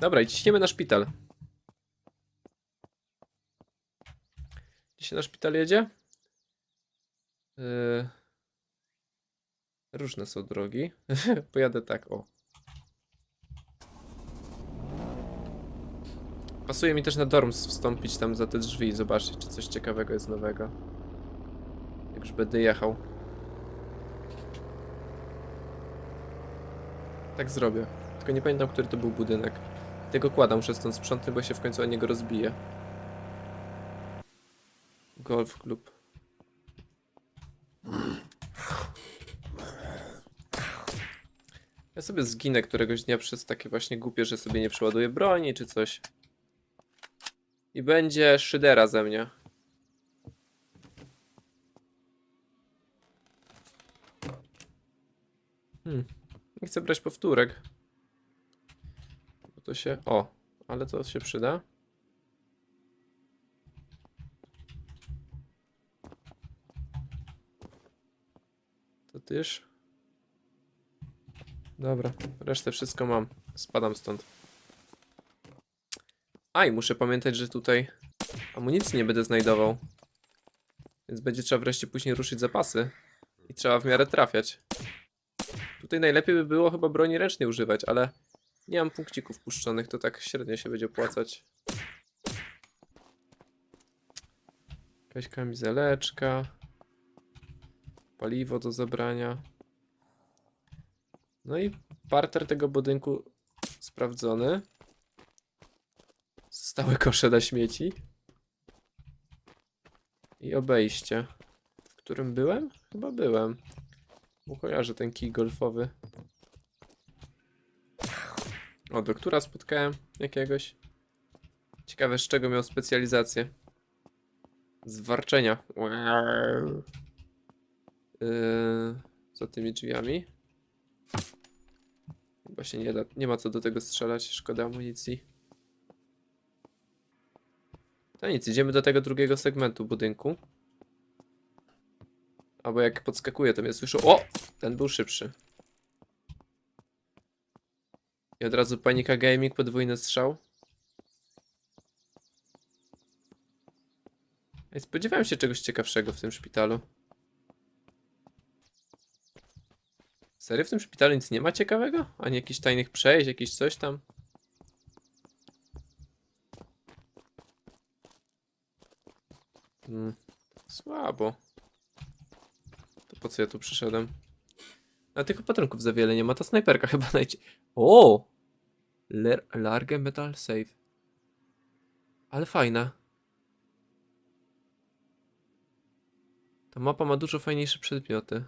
Dobra, i ciśniemy na szpital. Gdzie się na szpital jedzie? Yy... Różne są drogi. Pojadę tak, o. Pasuje mi też na Dorms wstąpić tam za te drzwi i zobaczyć, czy coś ciekawego jest nowego. Jak już będę jechał. Tak zrobię. Tylko nie pamiętam, który to był budynek. Tego kładam muszę stąd sprzątnąć, bo się w końcu o niego rozbije. Golf klub. Ja sobie zginę któregoś dnia przez takie właśnie głupie, że sobie nie przeładuję broni czy coś. I będzie szydera ze mnie. Hmm. Nie chcę brać powtórek. To się... O, ale to się przyda. To tyż. Dobra, resztę wszystko mam. Spadam stąd. A i muszę pamiętać, że tutaj amunicji nie będę znajdował. Więc będzie trzeba wreszcie później ruszyć zapasy. I trzeba w miarę trafiać. Tutaj najlepiej by było chyba broni ręcznej używać, ale nie mam punkcików puszczonych, to tak średnio się będzie opłacać. Jakaś kamizeleczka. Paliwo do zabrania. No i parter tego budynku sprawdzony. Stałe kosze na śmieci. I obejście. W którym byłem? Chyba byłem. Bo kojarzę ten kij golfowy. O, doktora spotkałem jakiegoś. Ciekawe, z czego miał specjalizację. Z warczenia. Yy, za tymi drzwiami. Chyba się nie da. Nie ma co do tego strzelać. Szkoda amunicji. To nic, idziemy do tego drugiego segmentu budynku. Albo jak podskakuje, to mnie słyszą. O! Ten był szybszy. Od razu panika gaming, podwójny strzał. Ej, spodziewałem się czegoś ciekawszego w tym szpitalu. Serio w tym szpitalu nic nie ma ciekawego? Ani jakichś tajnych przejść, jakieś coś tam? Hmm, słabo. To po co ja tu przyszedłem? A tych opatrunków za wiele nie ma, ta snajperka chyba najcie... O! Ler large metal save. Ale fajna. Ta mapa ma dużo fajniejsze przedmioty.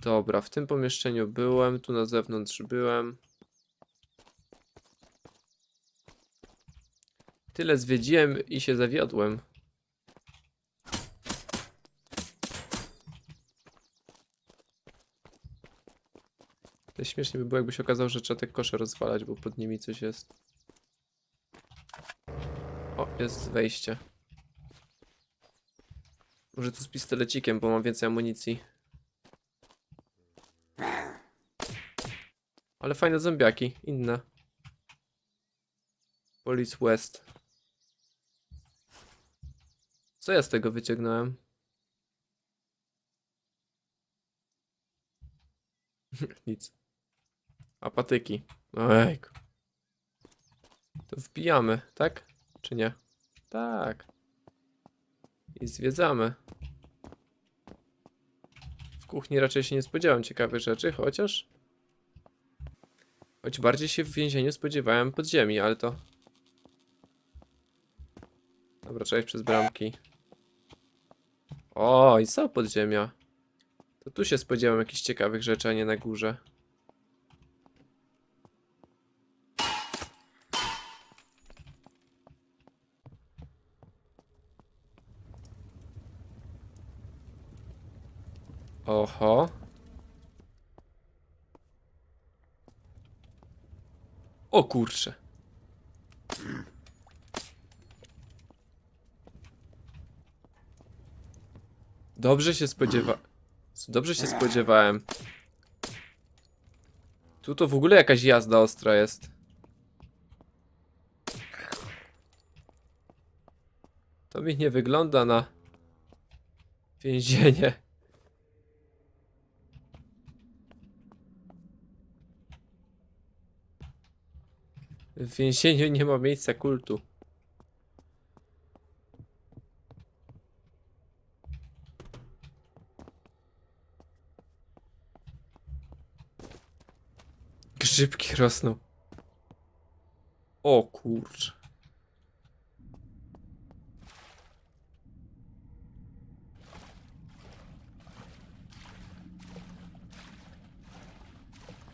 Dobra, w tym pomieszczeniu byłem, tu na zewnątrz byłem. Tyle zwiedziłem i się zawiodłem. Śmiesznie by było, jakby się okazało, że trzeba te kosze rozwalać, bo pod nimi coś jest. O, jest wejście. Może tu z pistolecikiem, bo mam więcej amunicji. Ale fajne zombiaki, inne. Police West. Co ja z tego wyciągnąłem? Nic. Apatyki. Ojejku. To wbijamy, tak? Czy nie? Tak. I zwiedzamy. W kuchni raczej się nie spodziewam ciekawych rzeczy, chociaż... Choć bardziej się w więzieniu spodziewałem podziemi, ale to... Dobra, trzeba iść przez bramki. O, i są podziemia. To tu się spodziewam jakichś ciekawych rzeczy, a nie na górze. Oho. O kurcze. Dobrze się spodziewa... Dobrze się spodziewałem. Tu to w ogóle jakaś jazda ostra jest. To mi nie wygląda na więzienie. W więzieniu nie ma miejsca kultu. Grzybki rosną. O kurcz.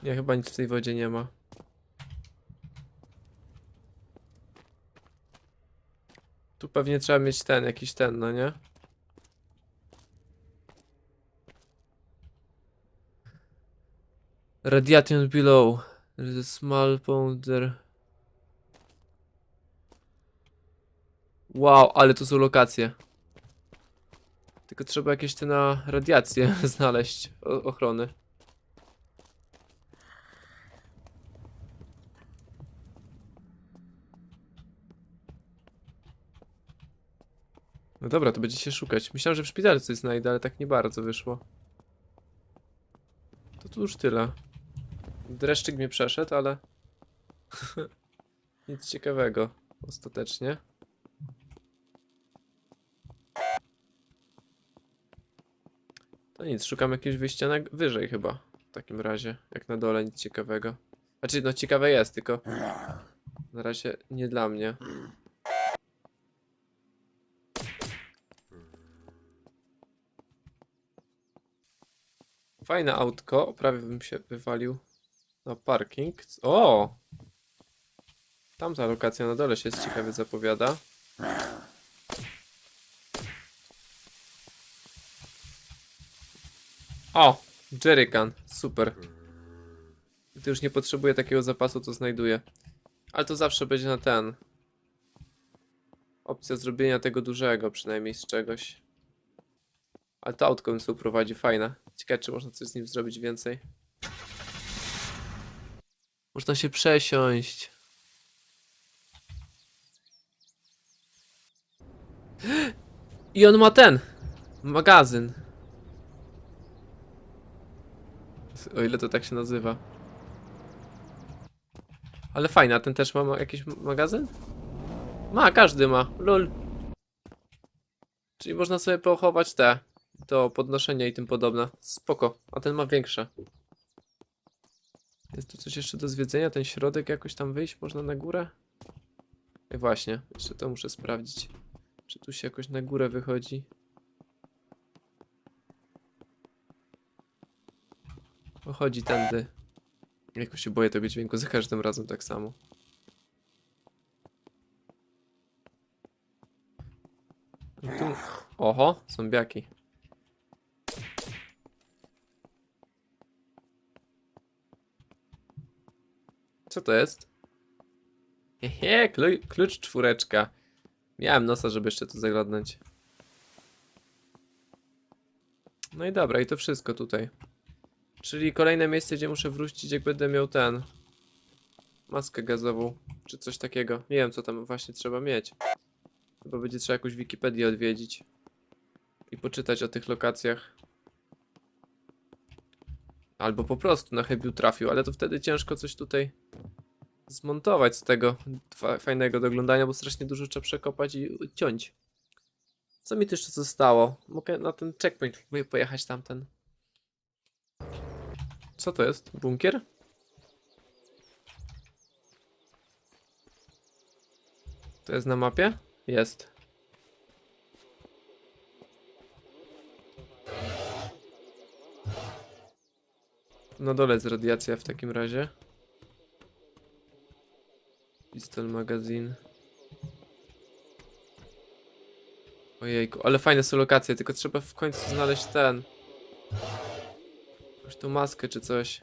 Nie, chyba nic w tej wodzie nie ma. Tu pewnie trzeba mieć ten, jakiś ten, no nie? Radiation below. There is a small pond there. Wow, ale to są lokacje. Tylko trzeba jakieś te na radiację znaleźć. O, ochrony. No dobra, to będzie się szukać. Myślałem, że w szpitalu coś znajdę, ale tak nie bardzo wyszło. To tu już tyle. Dreszczyk mnie przeszedł, ale... Nic ciekawego ostatecznie. To nic, szukam jakiegoś wyjścia na wyżej chyba. W takim razie, jak na dole nic ciekawego. Znaczy, no ciekawe jest, tylko na razie nie dla mnie. Fajne autko, prawie bym się wywalił na parking. O! Tamta lokacja na dole się ciekawie zapowiada. O! Jerrycan, super. Gdy już nie potrzebuję takiego zapasu, to znajduję. Ale to zawsze będzie na ten. Opcja zrobienia tego dużego, przynajmniej z czegoś. Ale to autko bym sobie prowadzi, fajne. Ciekawe, czy można coś z nim zrobić więcej. Można się przesiąść. I on ma ten magazyn. O ile to tak się nazywa. Ale fajne, a ten też ma ma jakiś magazyn? Ma, każdy ma. Lul. Czyli można sobie pochować te do podnoszenia i tym podobne. Spoko, a ten ma większe. Jest tu coś jeszcze do zwiedzenia? Ten środek jakoś tam wyjść? Można na górę? Ej, właśnie, jeszcze to muszę sprawdzić. Czy tu się jakoś na górę wychodzi? Chodzi tędy. Jakoś się boję tego dźwięku za każdym razem tak samo. I tu... Oho, zombiaki. Co to jest? Hehe, klu- klucz czwóreczka. Miałem nosa, żeby jeszcze tu zaglądnąć. No i dobra, i to wszystko tutaj. Czyli kolejne miejsce, gdzie muszę wrócić, jak będę miał ten. Maskę gazową, czy coś takiego. Nie wiem, co tam właśnie trzeba mieć. Chyba będzie trzeba jakąś Wikipedię odwiedzić. I poczytać o tych lokacjach. Albo po prostu na chybiu trafił, ale to wtedy ciężko coś tutaj zmontować z tego fa- fajnego do oglądania, bo strasznie dużo trzeba przekopać i ciąć. Co mi tu jeszcze zostało? Mogę na ten checkpoint pojechać tamten. Co to jest? Bunkier? To jest na mapie? Jest. Na dole jest radiacja w takim razie. Pistol magazyn. Ojejku, ale fajne są lokacje, tylko trzeba w końcu znaleźć ten. Jakąś tą maskę czy coś.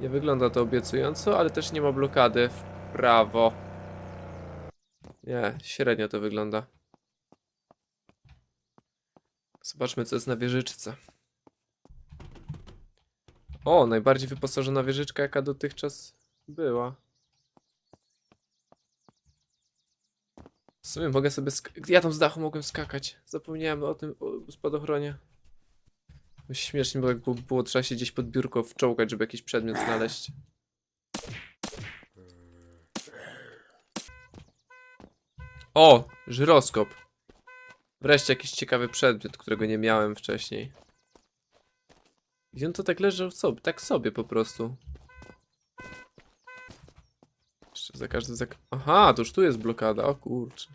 Nie wygląda to obiecująco, ale też nie ma blokady w prawo. Nie, średnio to wygląda. Zobaczmy co jest na wieżyczce. O, najbardziej wyposażona wieżyczka, jaka dotychczas była. W sumie mogę sobie. Ja tam z dachu mogłem skakać. Zapomniałem o tym o spadochronie. Śmiesznie było, jakby było trzeba się gdzieś pod biurko wczołgać, żeby jakiś przedmiot znaleźć. O! Żyroskop. Wreszcie jakiś ciekawy przedmiot, którego nie miałem wcześniej. I on to tak leżał sobie, tak sobie po prostu. Jeszcze za każdy zak... Aha, to już tu jest blokada, o kurczę.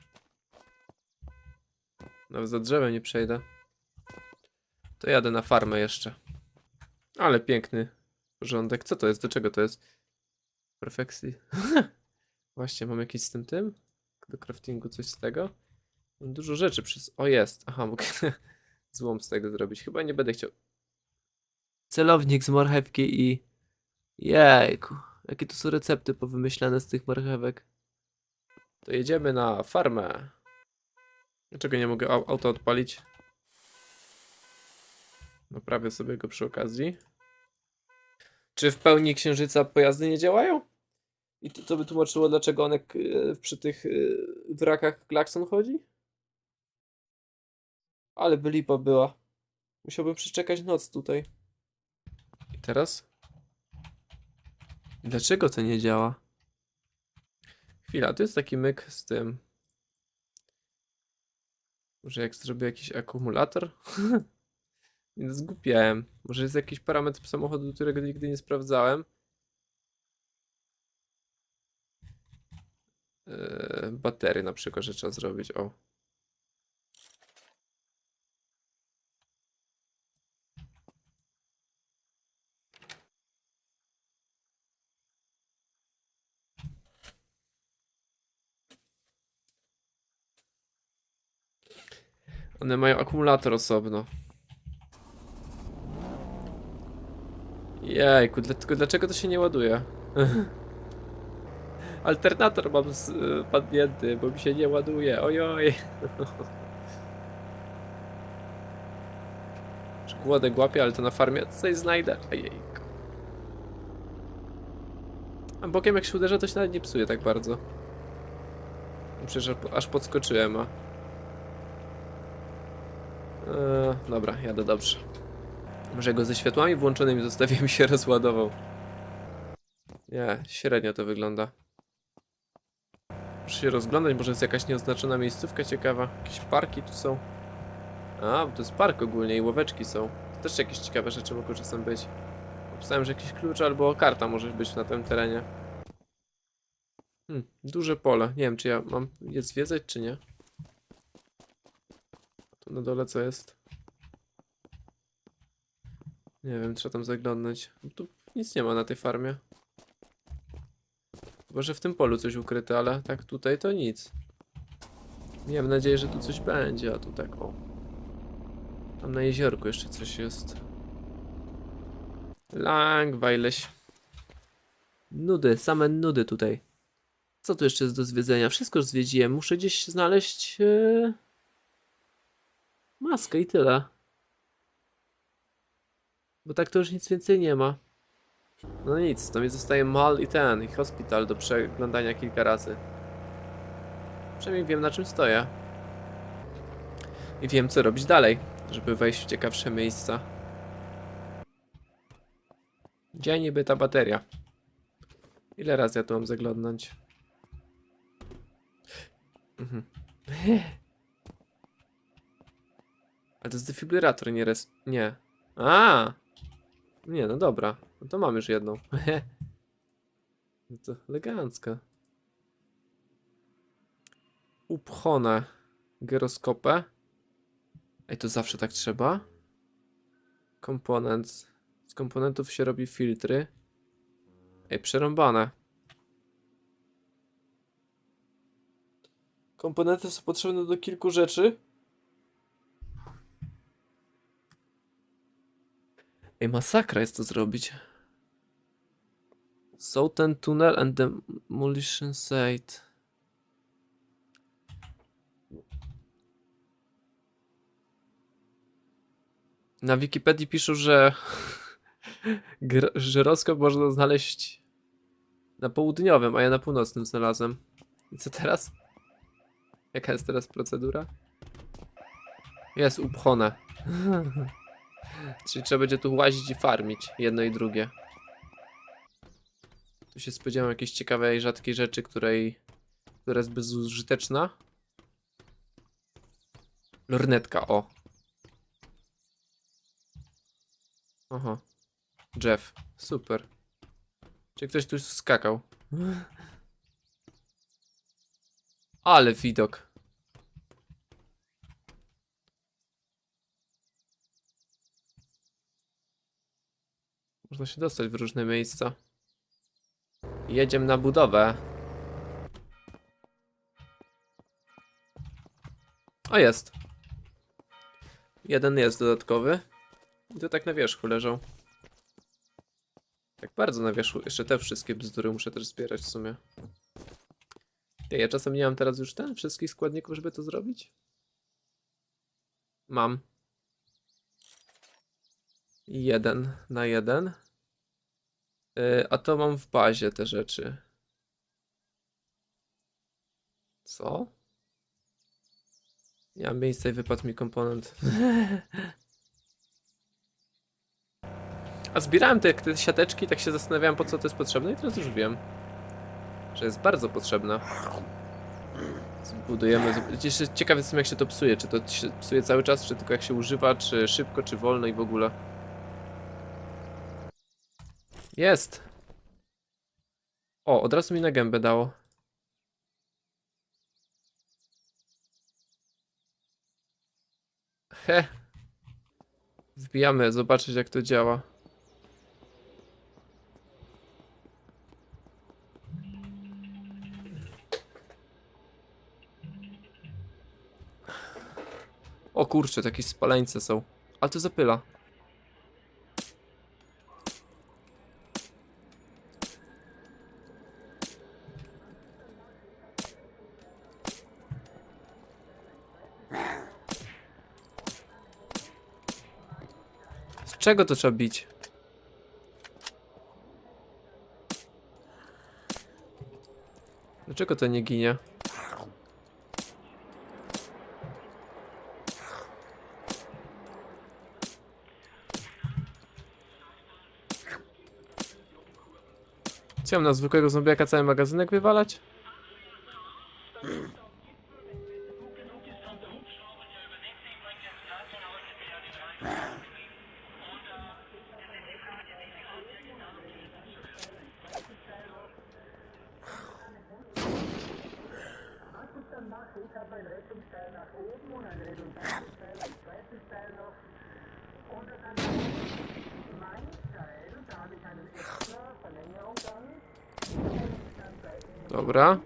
Nawet za drzewem nie przejdę. To jadę na farmę jeszcze. Ale piękny porządek. Co to jest? Do czego to jest? Perfekcji. Właśnie, mam jakiś z tym tym? Do craftingu coś z tego? Mam dużo rzeczy przez... O, jest. Aha, mogę złom z tego zrobić. Chyba nie będę chciał... Celownik z marchewki i... Jejku. Jakie tu są recepty powymyślane z tych marchewek. To jedziemy na farmę. Dlaczego nie mogę au- auto odpalić? Naprawię sobie go przy okazji. Czy w pełni księżyca pojazdy nie działają? I to, to by tłumaczyło, dlaczego one k- e, przy tych e, wrakach klakson chodzi? Ale by lipa była. Musiałbym przeczekać noc tutaj. Teraz? Dlaczego to nie działa? Chwila, to jest taki myk z tym. Może jak zrobię jakiś akumulator? nie zgupiałem. Może jest jakiś parametr samochodu, którego nigdy nie sprawdzałem. Yy, na przykład, że trzeba zrobić. O. One mają akumulator osobno. Jejku, tylko dlaczego to się nie ładuje? Alternator mam z, y, bo mi się nie ładuje. Ojoj. Głodek łapie, ale to na farmie coś znajdę. Ojejku. A bokiem jak się uderza, to się nawet nie psuje tak bardzo. Przecież aż podskoczyłem, a... Eee, dobra, jadę dobrze. Może go ze światłami włączonymi zostawiłem się rozładował. Nie, średnio to wygląda. Muszę się rozglądać, może jest jakaś nieoznaczona miejscówka ciekawa. Jakieś parki tu są. A, bo to jest park ogólnie i łoweczki są. To też jakieś ciekawe rzeczy mogą czasem być. Obstałem, że jakiś klucz albo karta może być na tym terenie. Hmm, duże pole. Nie wiem, czy ja mam je zwiedzać, czy nie. Na dole co jest? Nie wiem, trzeba tam zaglądać. Tu nic nie ma na tej farmie. Chyba, że w tym polu coś ukryte, ale tak tutaj to nic. Miałem nadzieję, że tu coś będzie, a tu tak o. Tam na jeziorku jeszcze coś jest. Langweileś. Nudy, same nudy tutaj. Co tu jeszcze jest do zwiedzenia? Wszystko już zwiedziłem. Muszę gdzieś znaleźć... Yy... Maskę i tyle. Bo tak to już nic więcej nie ma. No nic, to mi zostaje mal i ten, i hospital do przeglądania kilka razy. Przynajmniej wiem na czym stoję. I wiem co robić dalej, żeby wejść w ciekawsze miejsca. Gdzie niby ta bateria? Ile razy ja tu mam zaglądnąć? Mhm. Ale to jest defibrylator, nie res... Nie. A! Nie, no dobra. No to mam już jedną. no to elegancka. Upchone gyroskopę. Ej, to zawsze tak trzeba? Komponent. Z komponentów się robi filtry. Ej, przerąbane. Komponenty są potrzebne do kilku rzeczy. Ej, masakra jest to zrobić. Southern Tunnel and Demolition Site. Na Wikipedii piszą, że żyroskop można znaleźć na południowym, a ja na północnym znalazłem. I co teraz? Jaka jest teraz procedura? Jest upchone. Czyli trzeba będzie tu łazić i farmić jedno i drugie. Tu się spodziewam jakiejś ciekawej, rzadkiej rzeczy, której, która jest bezużyteczna. Lornetka, o. Aha. Jeff, super. Czy ktoś tu skakał? Ale widok. Można się dostać w różne miejsca. Jedziemy na budowę. O, jest. Jeden jest dodatkowy. I to tak na wierzchu leżą. Tak bardzo na wierzchu. Jeszcze te wszystkie bzdury muszę też zbierać w sumie. Ja czasem nie mam teraz już ten wszystkich składników, żeby to zrobić? Mam. Jeden na jeden. Yy, a to mam w bazie te rzeczy. Co? Nie mam miejsca i wypadł mi komponent. A zbierałem te, te siateczki, tak się zastanawiałem po co to jest potrzebne i teraz już wiem. Że jest bardzo zob- Jeszcze ciekawy jestem jak się to psuje. Czy to się psuje cały czas, czy tylko jak się używa, czy szybko, czy wolno i w ogóle. Jest! O, od razu mi na gębę dało. He. Wbijamy, zobaczyć jak to działa. O kurczę, to jakieś spaleńce są. Ale to zapyla. Czego to trzeba bić? Dlaczego to nie ginie? Mam na zwykłego zombiaka cały magazynek wywalać? Dobra.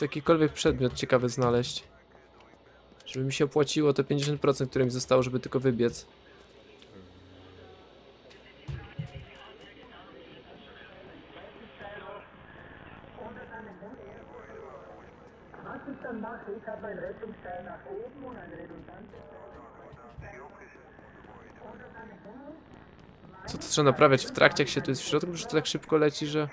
Jakikolwiek przedmiot ciekawy znaleźć. Żeby mi się opłaciło te 50%, które mi zostało, żeby tylko wybiec. Naprawiać w trakcie, jak się tu jest w środku, że to tak szybko leci, że...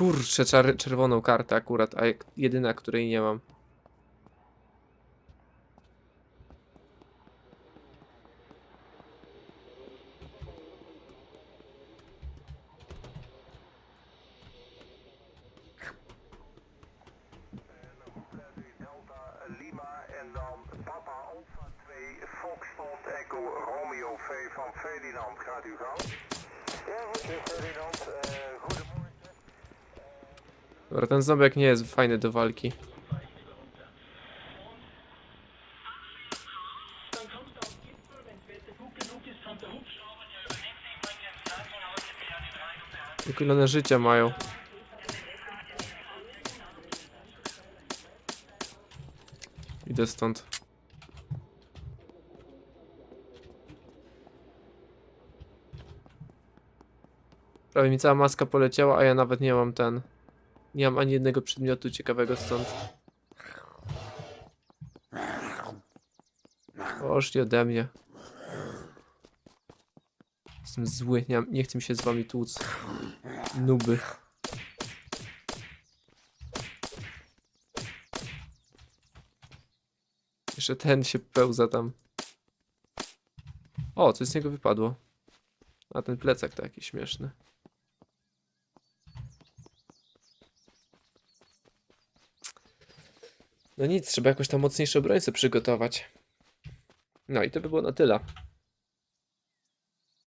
Kurczę, czar- czerwoną kartę akurat, a jedyna, której nie mam. Delta Lima en dan Papa Alpha 2 Foxtrot Echo Romeo V van Ferdinand, gaat u gang. Ja, goed, Ferdinand. Goedemorgen. Dobra, ten zombiak nie jest fajny do walki. Tylko ile one życia mają. Idę stąd. Prawie mi cała maska poleciała, a ja nawet nie mam ten. Nie mam ani jednego przedmiotu ciekawego stąd. Poszli ode mnie. Jestem zły, nie, nie chcę mi się z wami tłuc. Nuby. Jeszcze ten się pełza tam. O, coś z niego wypadło. A ten plecak taki śmieszny. No nic, trzeba jakoś tam mocniejsze obrońcę przygotować. No i to by było na tyle.